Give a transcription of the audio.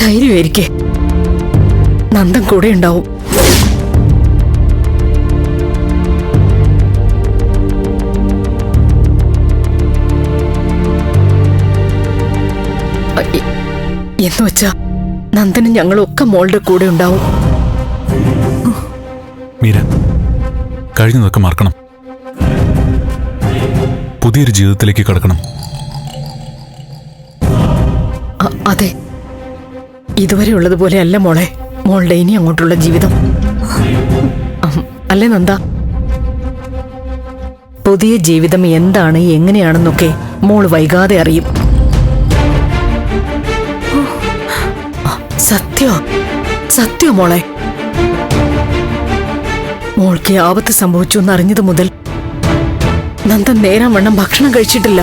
ധൈര്യമായിരിക്കെ. നന്ദൻ കൂടെ ഉണ്ടാവും. എന്ന് വെച്ചാ? നന്ദനും ഞങ്ങളൊക്കെ മോളുടെ കൂടെ ഉണ്ടാവും. മീര കഴിഞ്ഞതൊക്കെ മറക്കണം. പുതിയൊരു ജീവിതത്തിലേക്ക് കടക്കണം. അതെ. ഇതുവരെ ഉള്ളതുപോലെ അല്ല മോളെ. മോളുടെ ഇനി അങ്ങോട്ടുള്ള ജീവിതം. അല്ലേ നന്ദ? പുതിയ ജീവിതം എന്താണ് എങ്ങനെയാണെന്നൊക്കെ മോൾ വൈകാതെ അറിയും. സത്യോ? സത്യോ മോളെ? മോൾക്ക് ആപത്ത് സംഭവിച്ചു എന്നറിഞ്ഞതു മുതൽ നന്ദ നേരാം വണ്ണം ഭക്ഷണം കഴിച്ചിട്ടില്ല.